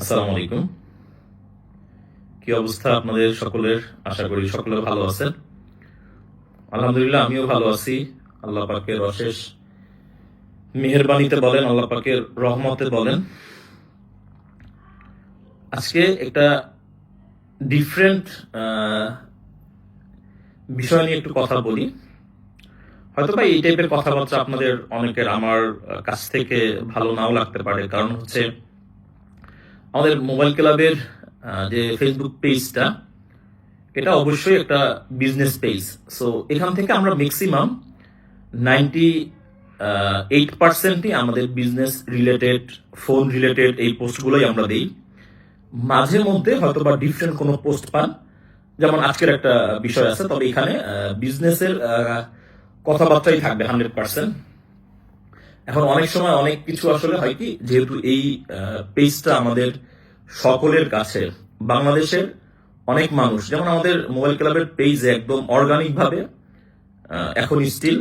আসসালামু আলাইকুম। কি অবস্থা আপনাদের সকলের? আশা করি সকলে ভালো আছেন। আলহামদুলিল্লাহ, আমিও ভালো আছি। আল্লাহ পাকের অশেষ মেহেরবানিতে বলেন, আল্লাহ পাকের রহমতে বলেন। আজকে একটা ডিফারেন্ট বিষয় নিয়ে একটু কথা বলি। হয়তো বা এই টাইপের কথাবার্তা আপনাদের অনেকের আমার কাছ থেকে ভালো নাও লাগতে পারে। কারণ হচ্ছে আমাদের মোবাইল ক্লাবের যে ফেসবুক পেজটা এটা অবশ্যই একটা বিজনেস পেজ সো এখান থেকে আমরা ম্যাক্সিমাম নাইনটি এইট পার্সেন্টই আমাদের বিজনেস রিলেটেড ফোন রিলেটেড এই পোস্টগুলোই আমরা দিই। মাঝে মধ্যে হয়তো বা ডিফারেন্ট কোনো পোস্ট পান। যেমন আজকের একটা বিষয় আছে, তবে এখানে বিজনেসের কথাবার্তাই থাকবে হান্ড্রেড পার্সেন্ট এখন অনেক সময় অনেক কিছু আসলে হয় কি, যেহেতু এই পেজটা আমাদের সকলের কাছে, বাংলাদেশের অনেক মানুষ, যেমন আমাদের মোবাইল ক্লাবের পেজে একদম অর্গানিক ভাবে এখন স্টিল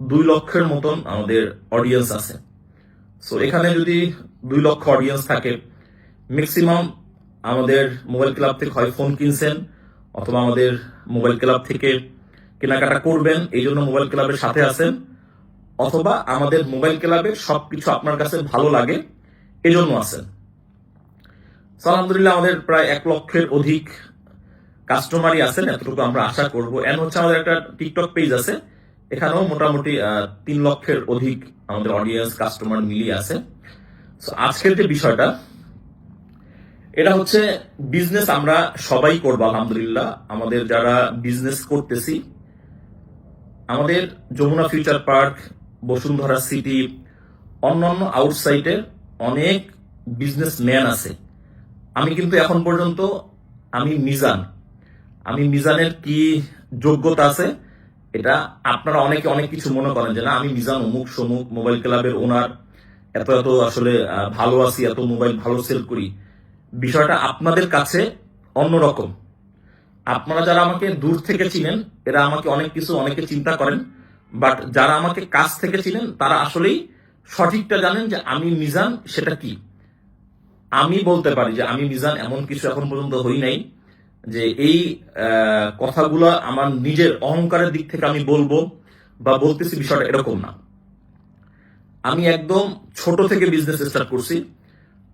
দুই লক্ষের মতন আমাদের অডিয়েন্স আছে। সো এখানে যদি দুই লক্ষ অডিয়েন্স থাকে ম্যাক্সিমাম আমাদের মোবাইল ক্লাব থেকে হয় ফোন কিনছেন, অথবা আমাদের মোবাইল ক্লাব থেকে কেনাকাটা করবেন, এই জন্য মোবাইল ক্লাবের সাথে আছেন। অথবা আমাদের মোবাইল ক্লাবে সবকিছু আপনার কাছে ভালো লাগে, এজন্য আছেন আলহামদুলিল্লাহ আমাদের প্রায় এক লক্ষের অধিক কাস্টমারই আছেন, এতটুকু আমরা আশা করব। এন হচ্ছে আমাদের একটা টিকটক পেজ আছে, এখানেও মোটামুটি তিন লক্ষের অধিক আমাদের অডিয়েন্স কাস্টমার মিলিয়ে আছে। আজকের যে বিষয়টা, এটা হচ্ছে বিজনেস আমরা সবাই করব, আলহামদুলিল্লাহ। আমাদের যারা বিজনেস করতেছি, আমাদের Jamuna future park Bashundhara city, অন্যান্য আউটসাইডের অনেক বিজনেসম্যান আছে। আমি কিন্তু এখন পর্যন্ত, আমি মিজান। আমি মিজানের কি যোগ্যতা আছে, এটা আপনারা অনেকে অনেক কিছু মনে করেন যে না, আমি মিজান অমুক সমুক মোবাইল ক্লাবের ওনার এত এত আসলে ভালো আছি, এত মোবাইল ভালো সেল করি। বিষয়টা আপনাদের কাছে অন্যরকম। আপনারা যারা আমাকে দূর থেকে চিনেন, এরা আমাকে অনেক কিছু অনেকে চিন্তা করেন। বাট যারা আমাকে কাছ থেকে ছিলেন, তারা আসলেই সঠিকটা জানেন যে আমি মিজান, সেটা কি? আমি বলতে পারি যে আমি মিজান এমন কিছু এখন পর্যন্ত হই নাই যে এই কথাগুলো আমার নিজের অহংকারের দিক থেকে আমি বলব বা বলতেছি বিষয়টা এরকম না। আমি একদম ছোট থেকে বিজনেস স্টার্ট করছি।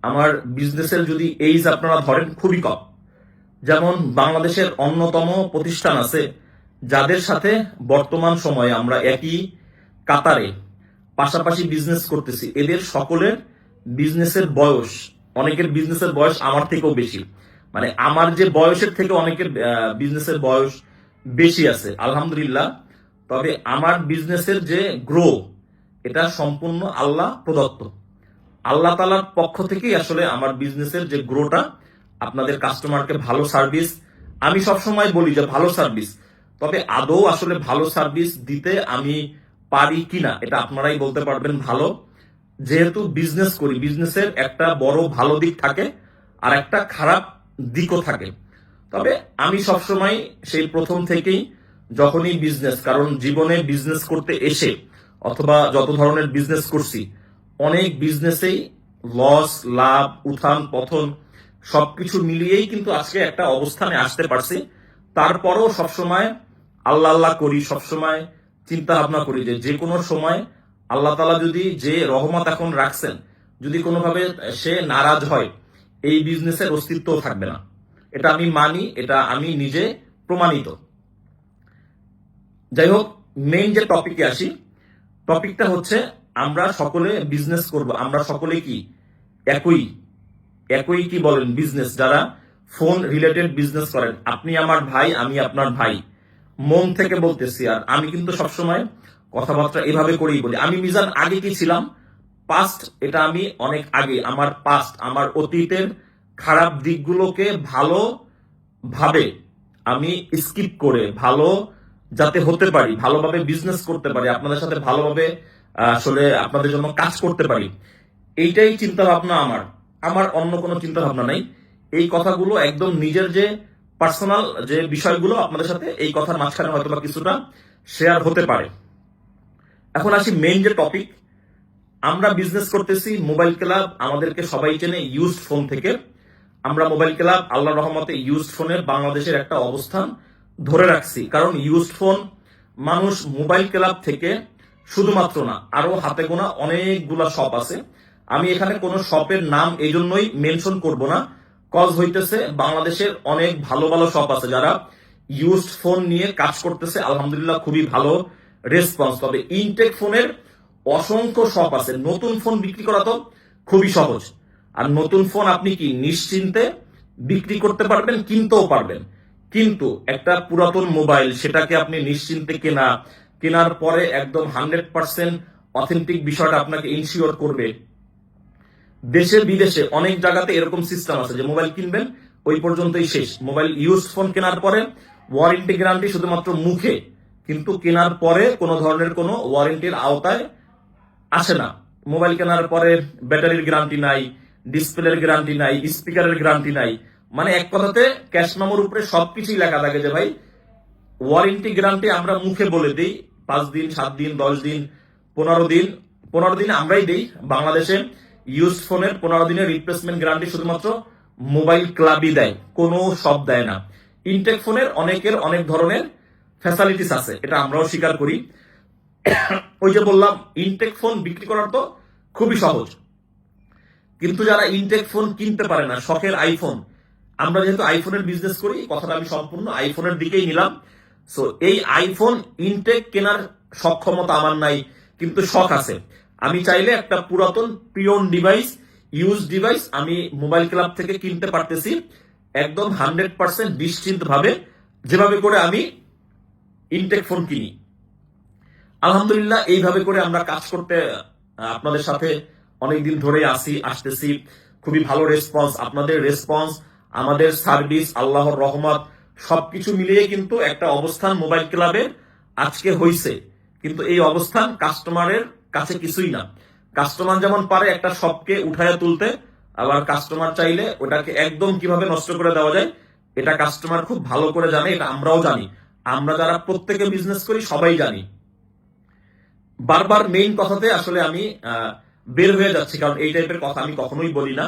আমার বিজনেসের যদি এইজ আপনারা ধরেন খুবই কম। যেমন বাংলাদেশের অন্যতম প্রতিষ্ঠান আছে যাদের সাথে বর্তমান সময়ে আমরা একই কাতারে পাশাপাশি বিজনেস করতেছি, এদের সকলের বিজনেসের বয়স, অনেকের বিজনেসের বয়স আমার থেকেও বেশি। মানে আমার যে বয়সের থেকে অনেকের বিজনেসের বয়স বেশি আছে, আলহামদুলিল্লাহ। তবে আমার বিজনেসের যে গ্রো এটা সম্পূর্ণ আল্লাহ প্রদত্ত। আল্লাহ তালার পক্ষ থেকেই আসলে আমার বিজনেসের যে গ্রোটা আপনাদের কাস্টমারকে ভালো সার্ভিস আমি সবসময় বলি যে ভালো সার্ভিস তবে আদৌ আসলে ভালো সার্ভিস দিতে আমি পারি কিনা, এটা আপনারাই বলতে পারবেন ভালো। যেহেতু বিজনেস করি বিজনেসের একটা বড় ভালো দিক থাকে, আর একটা খারাপ দিকও থাকে। তবে আমি সবসময় সেই প্রথম থেকেই যখনই বিজনেস কারণ জীবনে বিজনেস করতে এসে, অথবা যত ধরনের বিজনেস করছি, অনেক বিজনেসেই লস লাভ, উত্থান পথন সবকিছু মিলিয়েই কিন্তু আজকে একটা অবস্থানে আসতে পারছি। তারপরও সবসময় আল্লাহ আল্লাহ করি সবসময় চিন্তা ভাবনা করি যে যে কোনো সময় আল্লাহ তালা যদি যে রহমত এখন রাখছেন, যদি কোনোভাবে সে নারাজ হয়, এই বিজনেসের অস্তিত্ব থাকবে না। এটা আমি মানি, এটা আমি নিজে প্রমাণিত। যাই হোক মেইন যে টপিকে আসি টপিকটা হচ্ছে আমরা সকলে বিজনেস করব, আমরা সকলে কি একই একই কি বলেন বিজনেস যারা ফোন রিলেটেড বিজনেস করেন, আপনি আমার ভাই, আমি আপনার ভাই। মন থেকে বলতেছি, আর আমি কিন্তু সবসময় কথাবার্তা এভাবে করেই বলি। আমি মিজান আগে কি ছিলাম? পাস্ট এটা আমি অনেক আগে, আমার পাস্ট আমার অতীতের খারাপ দিকগুলোকে ভালো ভাবে আমি স্কিপ করে, ভালো যাতে হতে পারি, ভালোভাবে বিজনেস করতে পারি, আপনাদের সাথে ভালোভাবে, আসলে আপনাদের জন্য কাজ করতে পারি। এইটাই চিন্তা ভাবনা আমার। আমার অন্য কোনো চিন্তা ভাবনা নাই। এই কথাগুলো একদম নিজের যে পার্সোনাল যে বিষয়গুলো আপনাদের সাথে এই কথার মাঝখানে হয়তো বা কিছুটা শেয়ার হতে পারে। এখন আসি মেইন যে টপিক আমরা বিজনেস করতেছি মোবাইল ক্লাব আমাদেরকে সবাই চেনে ইউজড ফোন থেকে। আমরা মোবাইল ক্লাব আল্লাহ রহমতে ইউজড ফোনের বাংলাদেশের একটা অবস্থান ধরে রাখছি। কারণ ইউজড ফোন মানুষ মোবাইল ক্লাব থেকে শুধুমাত্র না, আরও হাতে গোনা অনেকগুলা শপ আছে। আমি এখানে কোনো শপের নাম এই জন্যই মেনশন করব না। কজ হইতেছে বাংলাদেশের অনেক ভালো ভালো শপ আছে যারা ইউজড ফোন নিয়ে কাজ করতেছে। আলহামদুলিল্লাহ খুবই ভালো রেসপন্স তবে ইনটেক ফোনের অসংখ্য শপ আছে। নতুন ফোন বিক্রি করা তো খুবই সহজ। আর নতুন ফোন আপনি কি নিশ্চিন্তে বিক্রি করতে পারবেন, কিনতেও পারবেন। কিন্তু একটা পুরাতন মোবাইল সেটাকে আপনি নিশ্চিন্তে কেনা, কেনার পরে একদম হান্ড্রেড পার্সেন্ট অথেন্টিক বিষয়টা আপনাকে ইনশিওর করবে। দেশে বিদেশে অনেক জায়গাতে এরকম সিস্টেম আছে যে মোবাইল কিনবেন, ওই পর্যন্তই শেষ। মোবাইল ইউজ ফোন কেনার পরে ওয়ারেন্টি গ্যারান্টি শুধুমাত্র মুখে, কিন্তু কেনার পরে কোনো ধরনের কোনো ওয়ারেন্টির আওতায় আসে না। মোবাইল কেনার পরে ব্যাটারির গ্যারান্টি নাই ডিসপ্লের গ্যারান্টি নাই স্পিকারের গ্যারান্টি নাই। মানে এক কথাতে ক্যাশ মেমোর উপরে সবকিছুই লেখা থাকে যে ভাই ওয়ারেন্টি গ্যারান্টি আমরা মুখে বলে দিই, পাঁচ দিন, সাত দিন, দশ দিন, পনেরো দিন পনেরো দিন আমরাই দিই বাংলাদেশে। ইউজ ফোনের পনেরো দিনের রিপ্লেসমেন্ট গ্যারান্টি শুধুমাত্র মোবাইল ক্লাবই দেয়, কোনো সব দেয় না। ইনটেক ফোনের অনেকের অনেক ধরনের ফ্যাসিলিটিস আছে, এটা আমরাও স্বীকার করি। ওই যে বললাম ইনটেক ফোন বিক্রি করার তো খুবই সহজ। কিন্তু যারা ইনটেক ফোন কিনতে পারে না, শখের আইফোন আমরা যেহেতু আইফোনের বিজনেস করি কথাটা আমি সম্পূর্ণ আইফোনের দিকেই নিলাম। সো এই আইফোন ইনটেক কেনার সক্ষমতা আমার নাই, কিন্তু শখ আছে। আমি চাইলে একটা পুরাতন পিওন ডিভাইস ইউজ ডিভাইস আমি মোবাইল ক্লাব থেকে কিনতে পারতেছি। একদম হান্ড্রেড পার্সেন্ট নিশ্চিন্ত ভাবে যেভাবে করে আমি ইনটেক ফোন কিনি। আলহামদুলিল্লাহ এইভাবে করে আমরা কাজ করতে আপনাদের সাথে অনেকদিন ধরে আসি আসতেছি। খুবই ভালো রেসপন্স আপনাদের রেসপন্স আমাদের সার্ভিস আল্লাহর রহমত সবকিছু মিলিয়ে কিন্তু একটা অবস্থান মোবাইল ক্লাবে আজকে হইছে। কিন্তু এই অবস্থান কাস্টমারের কাছে কিছুই না। কাস্টমার যেমন পারে একটা শপকে উঠায় তুলতে আবার কাস্টমার চাইলে ওটাকে একদম কীভাবে নষ্ট করে দেওয়া যায় এটা কাস্টমার খুব ভালো করে জানে এটা আমরাও জানি। আমরা যারা প্রত্যেকে বিজনেস করি সবাই জানি। বারবার মেইন কথাতে আসলে আমি বের হয়ে যাচ্ছি কারণ এই টাইপের কথা আমি কখনোই বলি না।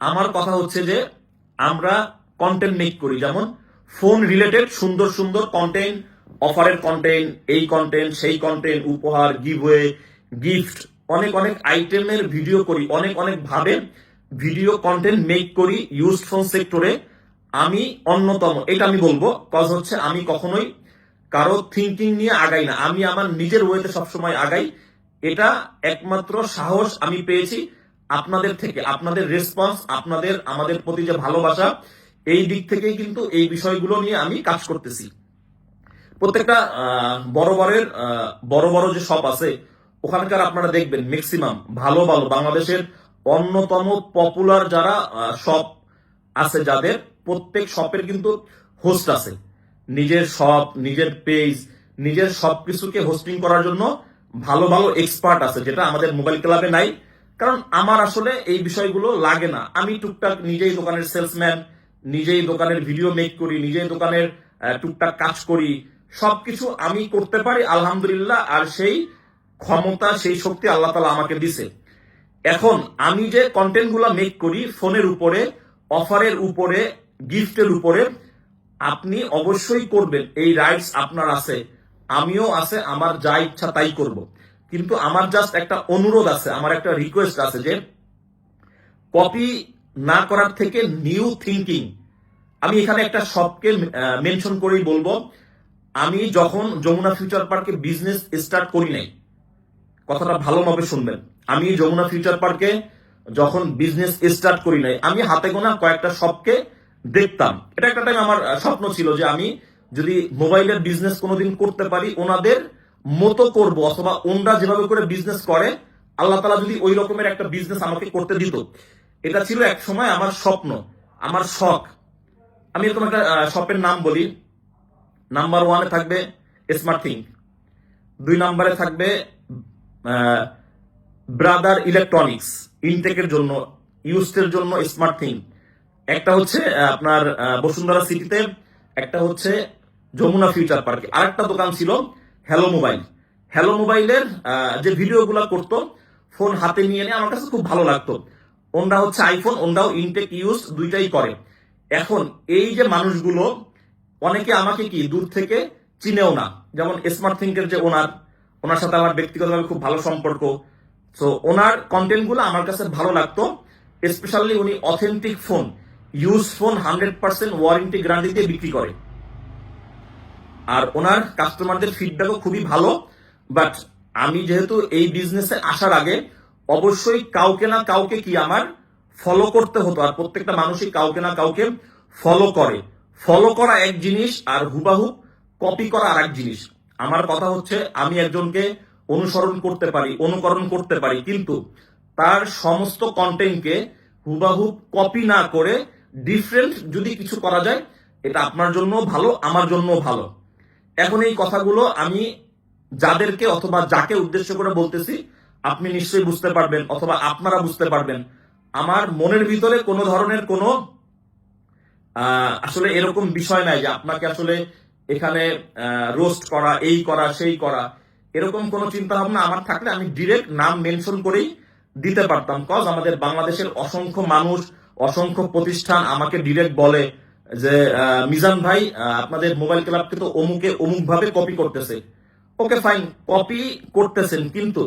আমার কথা হচ্ছে যে আমরা কন্টেন্ট মেক করি যেমন ফোন রিলেটেড সুন্দর সুন্দর কন্টেন্ট অফারের কন্টেন্ট এই কন্টেন্ট সেই কন্টেন্ট উপহার গিভওয়ে গিফট অনেক অনেক আইটেমের ভিডিও করি, অনেক অনেক ভাবে ভিডিও কন্টেন্ট মেক করি ইউজ ফোন সেক্টরে আমি অন্যতম, এটা আমি বলব কজ হচ্ছে আমি কখনোই কারও থিঙ্কিং নিয়ে আগাই না। আমি আমার নিজের ওয়েতে সবসময় আগাই। এটা একমাত্র সাহস আমি পেয়েছি আপনাদের থেকে, আপনাদের রেসপন্স আপনাদের, আমাদের প্রতি যে ভালোবাসা, এই দিক থেকেই কিন্তু এই বিষয়গুলো নিয়ে আমি কাজ করতেছি। প্রত্যেকটা বড় বড়ের বড় বড় যে শপ আছে ওখানকার আপনারা দেখবেন ম্যাক্সিমাম ভালো ভালো বাংলাদেশের অন্যতম পপুলার যারা শপ আছে যাদের, প্রত্যেক শপের কিন্তু হোস্ট আছে। নিজের শপ নিজের পেজ নিজের সবকিছুকে হোস্টিং করার জন্য ভালো ভালো এক্সপার্ট আছে, যেটা আমাদের মোবাইল ক্লাবে নাই। কারণ আমার আসলে এই বিষয়গুলো লাগে না। আমি টুকটাক নিজেই দোকানের সেলসম্যান নিজেই দোকানের ভিডিও মেক করি, নিজেই দোকানের টুকটাক কাজ করি। সবকিছু আমি করতে পারি, আলহামদুলিল্লাহ। আর সেই ক্ষমতা, সেই শক্তি আল্লাহ তালা আমাকে দিছে। এখন আমি যে কন্টেন্টগুলা মেক করি ফোনের উপরে অফারের উপরে গিফটের উপরে, আপনি অবশ্যই করবেন, এই রাইটস আপনার আছে, আমিও আছে, আমার যা ইচ্ছা তাই করব। কিন্তু আমার জাস্ট একটা অনুরোধ আছে, আমার একটা রিকোয়েস্ট আছে যে কপি না করার থেকে নিউ থিঙ্কিং আমি এখানে একটা শপকে মেনশন করেই বলব, আমি যখন যমুনা ফিউচার পার্কে বিজনেস স্টার্ট করি নাই কথাটা ভালোভাবে শুনবেন। আমি যমুনা ফিউচার পার্কে যখন বিজনেস স্টার্ট করি নাই, আমি হাতে গোনা কয়েকটা শপকে দেখতাম। এটা একটা টাইম আমার স্বপ্ন ছিল যে আমি যদি মোবাইলের বিজনেস কোনোদিন করতে পারি, ওনাদের মতো করব, অথবা ওনরা যেভাবে করে বিজনেস করে, আল্লাহ তালা যদি ওই রকমের একটা বিজনেস আমাকে করতে দিত। এটা ছিল এক সময় আমার স্বপ্ন, আমার শখ। আমি এরকম একটা শপের নাম বলি। নাম্বার ওয়ানে থাকবে স্মার্ট থিং দুই নম্বরে থাকবে ব্রাদার ইলেকট্রনিক্স ইনটেকের জন্য ইউজের জন্য স্মার্ট থিং একটা হচ্ছে আপনার বসুন্ধরা সিটিতে একটা হচ্ছে যমুনা ফিউচার পার্কে আরেকটা দোকান ছিল হ্যালো মোবাইল হ্যালো মোবাইলের যে ভিডিওগুলো করতো ফোন হাতে নিয়ে নিয়ে আমার কাছে খুব ভালো লাগতো। ওনরা হচ্ছে আইফোন ওনরাও ইনটেক ইউজ দুইটাই করে। এখন এই যে মানুষগুলো, অনেকে আমাকে কি দূর থেকে চিনেও না? যেমন স্মার্ট থিঙ্কের যে ওনার ওনার সাথে আমার ব্যক্তিগতভাবে খুব ভালো সম্পর্ক। তো ওনার কন্টেন্টগুলো আমার কাছে ভালো লাগতো স্পেশালি উনি authentic phone use phone hundred percent warranty guarantee দিয়ে বিক্রি করে। আর ওনার কাস্টমারদের ফিডব্যাকও খুবই ভালো বাট আমি যেহেতু এই বিজনেসে আসার আগে অবশ্যই কাউকে না কাউকে কি আমার ফলো করতে হতো, আর প্রত্যেকটা মানুষই কাউকে না কাউকে ফলো করে। ফলো করা এক জিনিস আর হুবাহু কপি করা আর এক জিনিস। আমার কথা হচ্ছে, আমি একজনকে অনুসরণ করতে পারি, অনুকরণ করতে পারি, কিন্তু তার সমস্ত কন্টেন্টকে হুবাহু কপি না করে ডিফারেন্ট যদি কিছু করা যায়, এটা আপনার জন্য ভালো, আমার জন্য ভালো। এখন এই কথাগুলো আমি যাদেরকে অথবা যাকে উদ্দেশ্য করে বলতেছি, আপনি নিশ্চয়ই বুঝতে পারবেন, অথবা আপনারা বুঝতে পারবেন। আমার মনের ভিতরে কোনো ধরনের কোনো আসলে এরকম বিষয় নাই যে আপনাকে আসলে এখানে রোস্ট করা, এই করা, সেই করা, এরকম কোনো চিন্তা ভাবনা আমার থাকলে আমি ডিরেক্ট নাম মেনশন করেই দিতে পারতাম। কজ আমাদের বাংলাদেশের অসংখ্য মানুষ, অসংখ্য প্রতিষ্ঠান আমাকে ডিরেক্ট বলে যে মিজান ভাই আপনাদের মোবাইল ক্লাবকে তো অমুকে অমুক ভাবে কপি করতেছে। ওকে ফাইন কপি করতেছেন, কিন্তু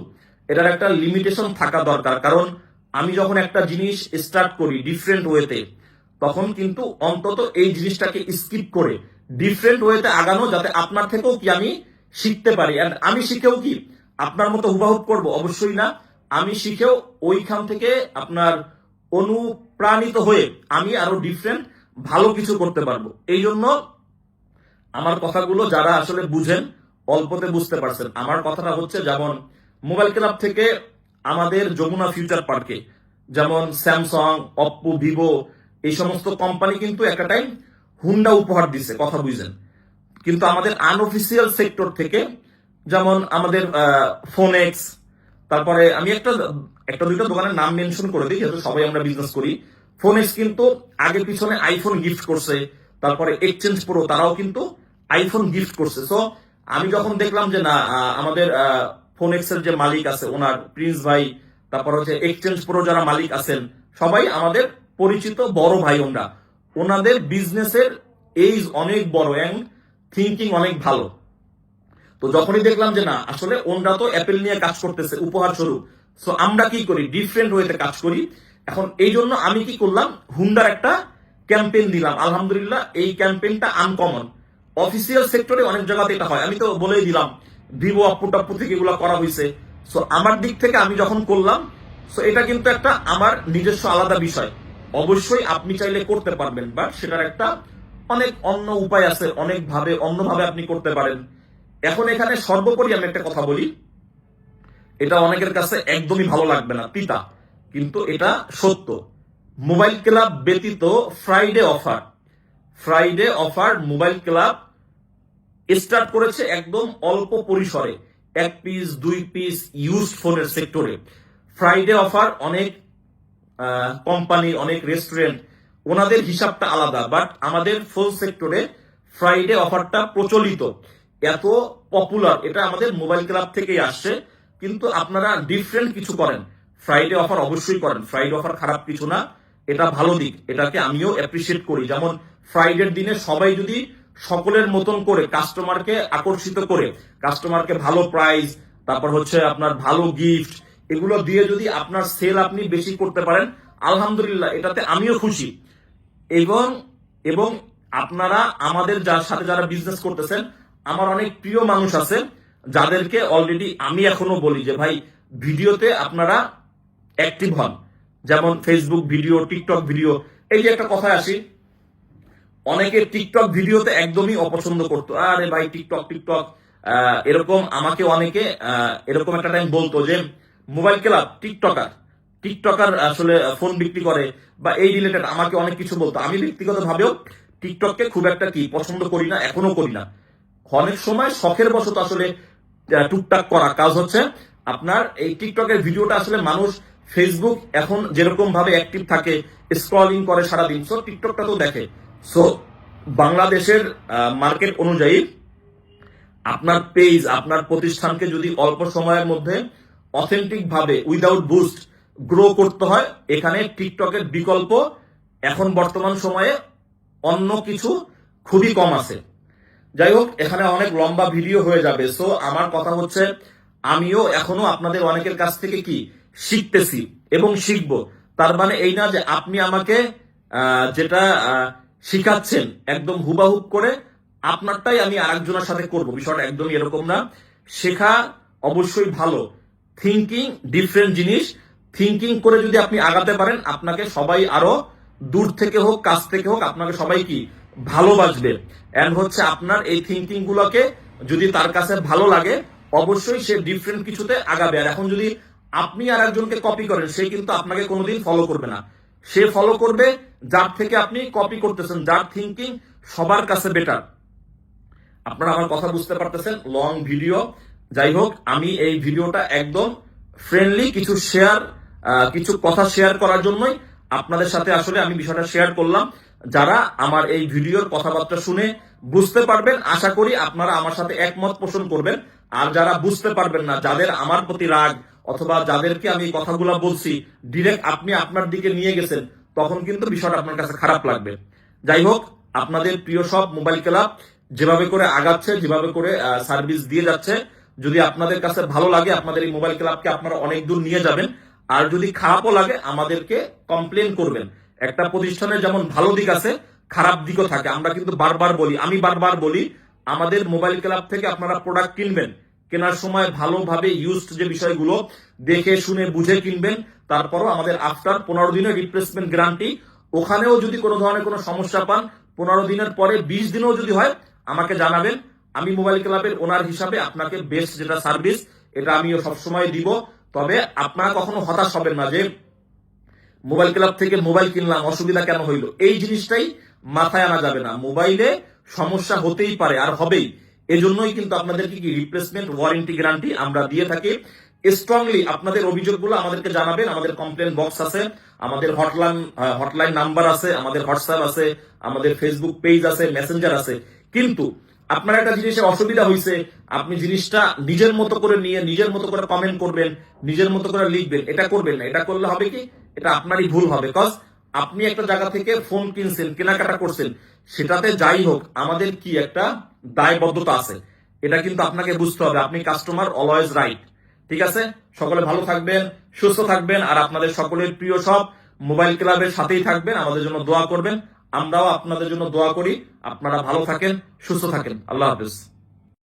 এটার একটা লিমিটেশন থাকা দরকার। কারণ আমি যখন একটা জিনিস স্টার্ট করি ডিফারেন্ট ওয়েতে তখন কিন্তু অন্তত এই জিনিসটাকে স্কিপ করে ডিফারেন্ট ওয়েতে আগানো যাতে আপনার থেকেও কি আমি শিখতে পারি। And আমি শিখেও কি? আপনার মতো হুবাহুব করব? অবশ্যই না। আমি শিখেও ওইখান থেকে আপনার অনুপ্রাণিত হয়ে আমি আরও ডিফারেন্ট ভালো কিছু করতে পারব। এই জন্য আমার কথাগুলো যারা আসলে বুঝেন, অল্পতে বুঝতে পারছেন। আমার কথাটা হচ্ছে যেমন মোবাইল ক্লাব থেকে আমাদের যমুনা ফিউচার পার্কে, যেমন স্যামসাং, অপ্পো, ভিভো, এই সমস্ত কোম্পানি কিন্তু একটা টাইম হুন্ডা উপহার দিছে, কথা বুঝেন। কিন্তু আমাদের আনঅফিসিয়াল সেক্টর থেকে, যেমন আমাদের ফোনেক্স তারপরে আমি একটা একটা দুইটা দোকানের নাম মেনশন করে দিই, যেহেতু সবাই আমরা বিজনেস করি। ফোনেক্স কিন্তু আগে পিছনে আইফোন গিফট করছে, তারপরে এক্সচেঞ্জ প্রো তারাও কিন্তু আইফোন গিফট করছে। সো আমি যখন দেখলাম যে না আমাদের ফোনেক্স এর যে মালিক আছে, ওনার প্রিন্স ভাই, তারপর হচ্ছে এক্সচেঞ্জ প্রো যারা মালিক আছেন, সবাই আমাদের পরিচিত বড় ভাই ওনরা ওনাদের বিজনেসের এইজ অনেক বড় অ্যান্ড থিঙ্কিং অনেক ভালো। তো যখনই দেখলাম যে না, আসলে ওনরা তো অ্যাপেল নিয়ে কাজ করতেছে, উপহার স্বরূপ। সো আমরা কি করি? ডিফারেন্ট ওয়েতে কাজ করি। এখন এই জন্য আমি কি করলাম? হুন্ডার একটা ক্যাম্পেইন দিলাম। আলহামদুলিল্লাহ, এই ক্যাম্পেইনটা আনকমন অফিসিয়াল সেক্টরে অনেক জায়গাতে এটা হয়। আমি তো বলেই দিলাম ভিভো আপু টাপ্পু থেকে এগুলো করা হয়েছে সো আমার দিক থেকে আমি যখন করলাম সো এটা কিন্তু একটা আমার নিজস্ব আলাদা বিষয়। অবশ্যই আপনি চাইলে করতে পারবেন বাট সেটার একটা অনেক অন্য উপায় আছে অনেক ভাবে অন্যভাবে আপনি করতে পারেন। এখন এখানে সর্বোপরি আমি একটা কথা বলি। এটা অনেকের কাছে একদমই ভালো লাগবে না, তিতা। কিন্তু এটা সত্য। মোবাইল ক্লাব ব্যতীত Friday offer Friday offer mobile club start করেছে একদম অল্প পরিসরে। এক পিস দুই পিস ইউজ ফোনের সেক্টরে ফ্রাইডে অফার অনেক কোম্পানি অনেক রেস্টুরেন্ট ওনাদের হিসাবটা আলাদা বাট আমাদের ফুল সেক্টরে ফ্রাইডে অফারটা প্রচলিত। এত পপুলার এটা আমাদের মোবাইল ক্লাব থেকেই আসছে, কিন্তু আপনারা ডিফারেন্ট কিছু করেন। ফ্রাইডে অফার অবশ্যই করেন। ফ্রাইডে অফার খারাপ কিছু না, এটা ভালো দিক। এটাকে আমিও অ্যাপ্রিসিয়েট করি। যেমন ফ্রাইডের দিনে সবাই যদি সকলের মতন করে কাস্টমারকে আকর্ষিত করে কাস্টমারকে ভালো প্রাইস তারপর হচ্ছে আপনার ভালো গিফট এগুলো দিয়ে যদি আপনার সেল আপনি বেশি করতে পারেন, আলহামদুলিল্লাহ, এটাতে আমিও খুশি। এবং এবং আপনারা আমাদের যার সাথে যারা বিজনেস করতেছেন, আমার অনেক প্রিয় মানুষ আছে, যাদেরকে অলরেডি আমি এখনও বলি যে, ভাই, ভিডিওতে আপনারা অ্যাক্টিভ হন। যেমন ফেসবুক ভিডিও টিকটক ভিডিও এই যে একটা কথায় আসি, অনেকে টিকটক ভিডিওতে একদমই অপছন্দ করতো। আরে ভাই টিকটক টিকটক এরকম আমাকে অনেকে এরকম একটা টাইম বলতো যে মোবাইল ক্লাব, টিকটকার। টিকটকার আসলে ফোন বিক্রি করে বা এই রিলেটেড আমাকে অনেক কিছু বলতো। আমি ব্যক্তিগত ভাবেও টিকটককে খুব একটা কি পছন্দ করি না, এখনও করি না। অনেক সময় শখের বশত আসলে টুকটাক করা। কাজ হচ্ছে আপনার এই টিকটকের ভিডিওটা আসলে মানুষ ফেসবুক এখন যেরকম ভাবে অ্যাক্টিভ থাকে স্ক্রলিং করে সারাদিন। সো টিকটকটা তো দেখে। সো বাংলাদেশের মার্কেট অনুযায়ী আপনার পেজ আপনার প্রতিষ্ঠানকে যদি অল্প সময়ের মধ্যে অথেন্টিক ভাবে উইদাউট বুস্ট গ্রো করতে হয়। এখানে টিকটকের বিকল্প এখন বর্তমান সময়ে অন্য কিছু খুবই কম আছে। যাই হোক, এখানে অনেক লম্বা ভিডিও হয়ে যাবে। সো আমার কথা হচ্ছে, আমিও এখনও আপনাদের অনেকের কাছ থেকে কি? শিখতেছি এবং শিখব। তার মানে এই না যে আপনি আমাকে যেটা শিখাচ্ছেন একদম হুবাহুব করে, আপনারটাই আমি আরেকজনের সাথে করব। বিষয়টা একদমই এরকম না। শেখা অবশ্যই ভালো। থিঙ্কিং ডিফারেন্ট জিনিস। থিঙ্কিং করে যদি আপনি আগাতে পারেন, আপনাকে সবাই আরও দূর থেকে হোক, কাছ থেকে হোক, আপনাকে সবাই কি ভালোবাসবে। এন্ড হচ্ছে আপনার এই থিঙ্কিং গুলোকে যদি তার কাছে ভালো লাগে, অবশ্যই সে ডিফারেন্ট কিছুতে আগাবে। আর এখন যদি আপনি আর একজনকে কপি করেন, সে কিন্তু আপনাকে কোনোদিন ফলো করবে না। সে ফলো করবে, যার থেকে আপনি কপি করতেছেন, যার থিঙ্কিং সবার কাছে বেটার আপনারা আমার কথা বুঝতে পারতেছেন লং ভিডিও যাই হোক, আমি এই ভিডিওটা একদম ফ্রেন্ডলি কিছু শেয়ার কিছু কথা শেয়ার করার জন্যই আপনাদের সাথে আসলে আমি বিষয়টা শেয়ার করলাম। যারা আমার এই ভিডিওর কথাবার্তা শুনে বুঝতে পারবেন, আশা করি আপনারা আমার সাথে একমত পোষণ করবেন। আর যারা বুঝতে পারবেন না, যাদের আমার প্রতি রাগ অথবা যাদেরকে আমি কথাগুলো বলছি ডিরেক্ট আপনি আপনার দিকে নিয়ে গেছেন, তখন কিন্তু বিষয়টা আপনার কাছে খারাপ লাগবে। যাই হোক, আপনাদের প্রিয় সব মোবাইল ক্লাব যেভাবে করে আগাচ্ছে, যেভাবে করে সার্ভিস দিয়ে যাচ্ছে যদি আপনাদের কাছে ভালো লাগে, আপনাদের এই মোবাইল ক্লাবকে আপনারা অনেক দূর নিয়ে যাবেন। আর যদি খারাপও লাগে, আমাদেরকে কমপ্লেন করবেন। একটা প্রতিষ্ঠানের যেমন ভালো দিক আছে, খারাপ দিকও থাকে। আমরা কিন্তু বারবার বলি, আমি বারবার বলি, আমাদের মোবাইল ক্লাব থেকে আপনারা প্রোডাক্ট কিনবেন। কেনার সময় ভালোভাবে ইউজড যে বিষয়গুলো, দেখে, শুনে, বুঝে কিনবেন। তারপরও আমাদের আফটার পনেরো দিনের রিপ্লেসমেন্ট গ্যারান্টি ওখানেও যদি কোনো ধরনের কোনো সমস্যা পান, পনেরো দিনের পরে, বিশ দিনেও যদি হয়, আমাকে জানাবেন। আমি মোবাইল ক্লাবের ওনার হিসাবে আপনাকে বেস্ট যেটা সার্ভিস, এটা আমি সবসময় দিব। তবে আপনারা কখনো হতাশ হবেন না যে মোবাইল ক্লাব থেকে মোবাইল কিনলাম, অসুবিধা কেন হইল? এই জিনিসটাই মাথায় আনা যাবে না। মোবাইলে সমস্যা হতেই পারে, আর হবেই। এজন্যই কিন্তু আপনাদেরকে কি রিপ্লেসমেন্ট ওয়ারেন্টি গ্যারান্টি আমরা দিয়ে থাকি। স্ট্রংলি আপনাদের অভিযোগগুলো আমাদেরকে জানাবেন, আমাদের কমপ্লেন বক্স আছে, আমাদের হটলাইন হটলাইন নাম্বার আছে, আমাদের হোয়াটসঅ্যাপ আছে, আমাদের ফেসবুক পেজ আছে মেসেঞ্জার আছে। কিন্তু আপনার একটা জিনিসের অসুবিধা হয়েছে আপনি জিনিসটা নিজের মতো করে নিয়ে, নিজের মতো করে কমেন্ট করবেন, নিজের মতো করে লিখবেন, এটা করবেন না। এটা করলে হবে কি? এটা আপনারই ভুল হবে। কজ আপনি একটা জায়গা থেকে ফোন কিনছেন, কেনাকাটা করছেন, সেটাতে যাই হোক, আমাদের কি একটা দায়বদ্ধতা আছে। এটা কিন্তু আপনাকে বুঝতে হবে। আপনি কাস্টমার অলওয়েজ রাইট ঠিক আছে? সকলে ভালো থাকবেন, সুস্থ থাকবেন, আর আপনাদের সকলের প্রিয় সব মোবাইল ক্লাবের সাথেই থাকবেন, আমাদের জন্য দোয়া করবেন। আমরাও আপনাদের জন্য দোয়া করি। আপনারা ভালো থাকেন সুস্থ থাকেন। আল্লাহ হাফিজ।